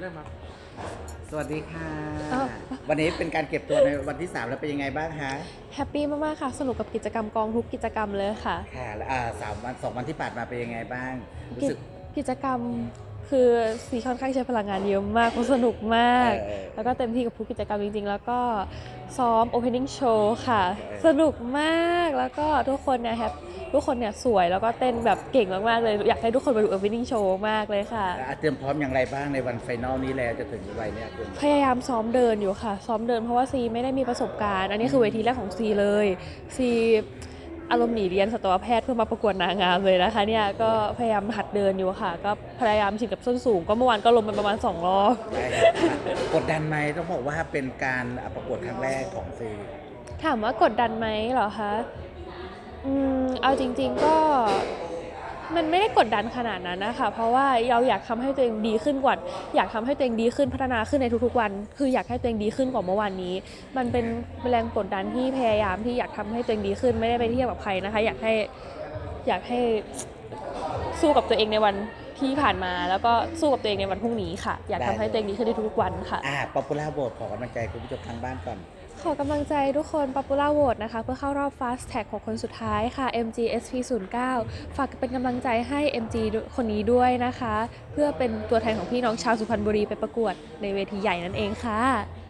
เริ่มมาสวัสดีค่ะอ้าววันนี้เป็นการเก็บตัวในวันที่ 3 แล้วเป็นยังไงบ้างคะแฮปปี้มากๆค่ะ สนุกกับกิจกรรมกองทุกกิจกรรมเลยค่ะ ค่ะแล้วอ่าสามวันสองวันที่ผ่านมาเป็นยังไงบ้าง รู้กิสึกกิจกรรมคือซีค่อนข้างใช้พลังงานเยอะมากเพราะสนุกมาก เออ แล้วก็เต็มที่กับทุกกิจกรรมจริงๆ แล้วก็ซ้อม opening show ค่ะ เออ สนุกมากแล้วก็ทุกคนเนี่ยแฮป ทุกคนเนี่ยสวยแล้วก็เต้นแบบเก่งมากๆเลย อยากให้ทุกคนมาดู opening show มากเลยค่ะ อ่าเตรียมพร้อมอย่างไรบ้างในวันไฟนอลนี้แล้วจะถึงวันเนี้ยคุณพยายามซ้อมเดินอยู่ค่ะ ซ้อมเดินเพราะว่าซีไม่ได้มีประสบการณ์ อันนี้คือเวทีแรกของซีเลย ซีอารมณ์หนีเรียนสัตวแพทย์เพื่อมาประกวดนางงามเลยนะคะเนี่ยก็พยายามหัดเดินอยู่ค่ะ ก็พยายามชินกับส้นสูง ก็เมื่อวานก็ลงไปประมาณสองรอบ ได้ครับกดดันไหมต้องบอกว่าเป็นการประกวดครั้งแรกของซีถามว่ากดดันไหมเหรอคะอืม เอาจริง ๆก็มันไม่ได้กดดันขนาดนั้นนะคะเพราะว่าเราอยากทำให้ตัวเองดีขึ้นกว่า อยากทำให้ตัวเองดีขึ้นพัฒนาขึ้นในทุกๆวัน คืออยากให้ตัวเองดีขึ้นกว่าเมื่อวานนี้ มันเป็นแรงกดดันที่พยายามที่อยากทำให้ตัวเองดีขึ้นไม่ได้ไปเทียบกับใครนะคะ อยากให้อยากให้สู้กับตัวเองในวันที่ผ่านมา แล้วก็สู้กับตัวเองในวันพรุ่งนี้ค่ะ อยากทำให้ตัวเองดีขึ้นในทุกๆวันค่ะอ่าป๊อปปูล่าโหวตขอกำลังใจคุณผู้ชมทางบ้านก่อน ขอกำลังใจทุกคน Popular Vote นะคะ เพื่อเข้ารอบ Fast Tag ของคนสุดท้ายค่ะ MG SP09 ฝากเป็นกำลังใจให้ MG คนนี้ด้วยนะคะ เพื่อเป็นตัวแทนของพี่น้องชาวสุพรรณบุรีไปประกวดในเวทีใหญ่นั่นเองค่ะ